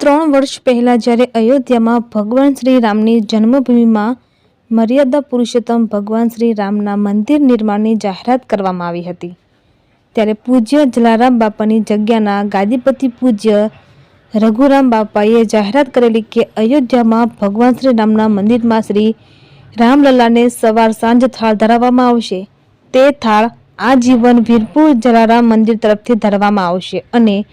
વર્ષ પહેલાં જ્યારે અયોધ્યામાં ભગવાન શ્રી રામની જન્મભૂમિમાં મર્યાદા પુરુષોત્તમ ભગવાન શ્રી રામના મંદિર નિર્માણની જાહેરાત કરવામાં આવી હતી. ત્યારે પૂજ્ય જલારામ બાપાની જગ્યાના ગાદીપતિ પૂજ્ય રઘુરામ બાપાએ જાહેરાત કરેલી કે અયોધ્યામાં ભગવાન શ્રી રામના મંદિરમાં શ્રી રામલલ્લાને સવાર સાંજ થાળ ધરાવવામાં આવશે. તે થાળ આજીવન વીરપુર જલારામ મંદિર તરફથી ધરવામાં આવશે અને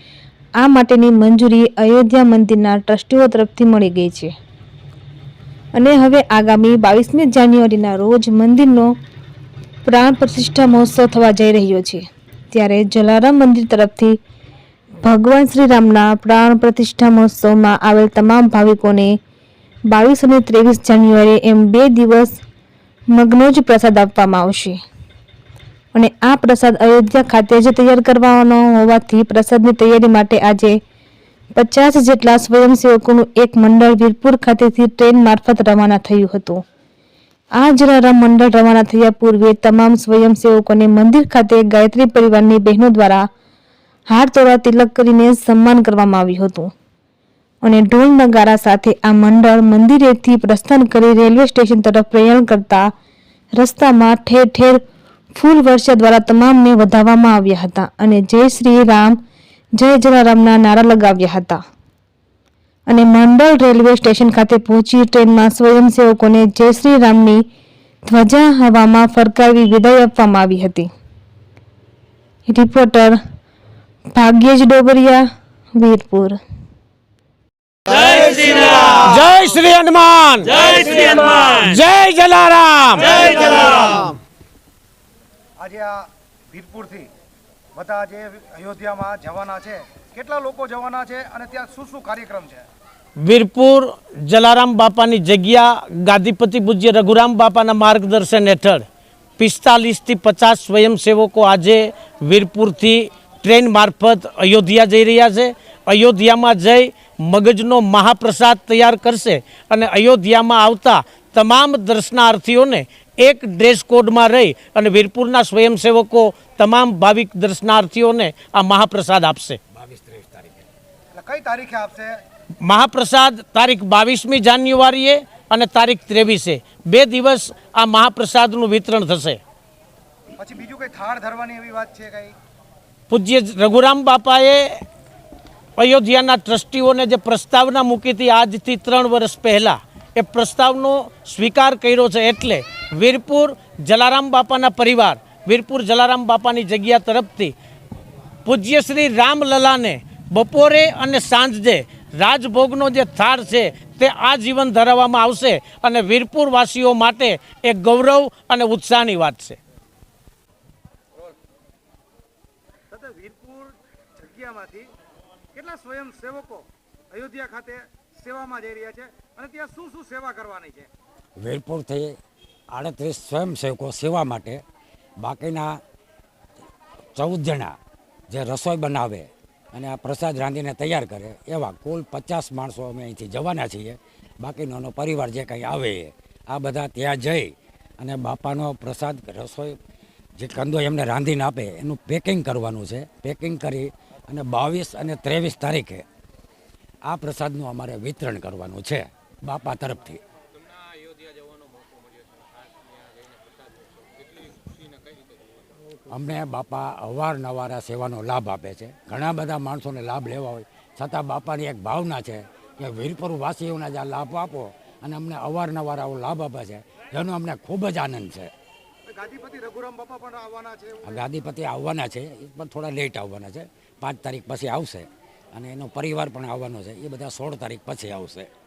આ માટેની મંજૂરી અયોધ્યા મંદિરના ટ્રસ્ટીઓ તરફથી મળી ગઈ છે. અને હવે આગામી બાવીસમી જાન્યુઆરીના રોજ મંદિરનો પ્રાણ પ્રતિષ્ઠા મહોત્સવ થવા જઈ રહ્યો છે. ત્યારે જલારામ મંદિર તરફથી ભગવાન શ્રી રામના પ્રાણ પ્રતિષ્ઠા મહોત્સવમાં આવેલ તમામ ભાવિકોને બાવીસ અને ત્રેવીસ જાન્યુઆરી એમ બે દિવસ મગનો જ પ્રસાદ આપવામાં આવશે. અને આ પ્રસાદ અયોધ્યા ખાતે જ તૈયાર કરવાનો હોવાથી પ્રસાદની તૈયારી માટે આજે પચાસ જેટલા સ્વયંસેવકોનું એક મંડળ વીરપુર ખાતેથી ટ્રેન મારફત રવાના થયું હતું. આ જરારામ મંડળ રવાના થયા પૂર્વે તમામ સ્વયંસેવકોને મંદિર ખાતે ગાયત્રી પરિવારની બહેનો દ્વારા હાર તોડા તિલક કરીને સન્માન કરવામાં આવ્યું હતું. અને ઢોલ નગારા સાથે આ મંડળ મંદિરેથી પ્રસ્થાન કરી રેલવે સ્ટેશન તરફ પ્રયાણ કરતા રસ્તામાં ઠેર ઠેર ફૂલ વર્ષા દ્વારા તમામને વધાવવામાં આવ્યા હતા અને જય શ્રી રામ જય જલારામના નારા લગાવ્યા હતા. અને માંડલ રેલવે સ્ટેશન ખાતે પહોંચી ટ્રેનમાં સ્વયંસેવકોને જય શ્રી રામની ધ્વજા હવામાં ફરકાવી વિદાય આપવામાં આવી હતી. રિપોર્ટર ભાગ્યેજ ડોગરિયા વીરપુર. જય શ્રી હનુમાન! જય શ્રી હનુમાન! જય જલારામ! જય જલારામ! આજે આ વીરપુરથી બધા જે અયોધ્યામાં જવાના છે, કેટલા લોકો જવાના છે અને ત્યાં શું શું કાર્યક્રમ છે? વીરપુર જલારામ બાપાની જગ્યા, ગાદીપતિ પૂજ્ય રઘુરામ બાપાના માર્ગદર્શન હેઠળ પિસ્તાલીસથી પચાસ સ્વયંસેવકો આજે વીરપુરથી ટ્રેન મારફત અયોધ્યા જઈ રહ્યા છે. અયોધ્યામાં જઈ મગજનો મહાપ્રસાદ તૈયાર કરશે અને અયોધ્યામાં આવતા તમામ દર્શનાર્થીઓને એક ડ્રેસ કોડમાં રહી અને વીરપુરના સ્વયંસેવકો તમામ ભાવિક દર્શનાર્થીઓને આ મહાપ્રસાદ આપશે. કઈ તારીખે આપશે? મહાપ્રસાદ તારીખ બાવીસમી જાન્યુઆરીએ અને તારીખ ત્રેવીસે. બે દિવસ આ મહાપ્રસાદનું વિતરણ થશે. પછી બીજું કઈ થાળ ધરવાની એવી વાત છે કઈ? પૂજ્ય રઘુરામ બાપાએ અયોધ્યાના ટ્રસ્ટીઓને જે પ્રસ્તાવના મૂકી હતી આજથી ત્રણ વર્ષ પહેલાં એ પ્રસ્તાવનો સ્વીકાર કર્યો છે એટલે વીરપુર જલારામ બાપાના પરિવાર વીરપુર જલારામ બાપાની જગ્યા તરફથી પૂજ્ય શ્રી રામલલાને બપોરે અને સાંજે રાજભોગનો જે થાળ છે તે આ જીવન ધરાવવામાં આવશે અને વીરપુરવાસીઓ માટે એ ગૌરવ અને ઉત્સાહની વાત છે. વીરપુર જગ્યામાંથી કેટલા સ્વયંસેવકો અયોધ્યા ખાતે સેવામાં જઈ રહ્યા છે અને ત્યાં શું શું સેવા કરવાની છે? વીરપુરથી આડત્રીસ સ્વયંસેવકો સેવા માટે બાકીના ચૌદ જણા જે રસોઈ બનાવે અને આ પ્રસાદ રાંધીને તૈયાર કરે, એવા કુલ પચાસ માણસો અમે અહીંથી જવાના છીએ. બાકીનો પરિવાર જે કંઈ આવે એ, આ બધા ત્યાં જઈ અને બાપાનો પ્રસાદ, રસોઈ, જે કંદો એમને રાંધીને આપે, એનું પેકિંગ કરવાનું છે. પેકિંગ કરી અને બાવીસ અને ત્રેવીસ તારીખે આ પ્રસાદનું અમારે વિતરણ કરવાનું છે બાપા તરફથી. અમને બાપા અવારનવાર આ સેવાનો લાભ આપે છે. ઘણા બધા માણસોને લાભ લેવા હોય છતાં બાપાની એક ભાવના છે કે વીરપુર વાસીઓને જ આ લાભ આપો અને અમને અવારનવાર આવો લાભ આપે છે. એનો અમને ખૂબ જ આનંદ છે. ગાદીપતિ આવવાના છે એ પણ થોડા લેટ આવવાના છે. પાંચ તારીખ પછી આવશે અને એનો પરિવાર પણ આવવાનો છે. એ બધા સોળ તારીખ પછી આવશે.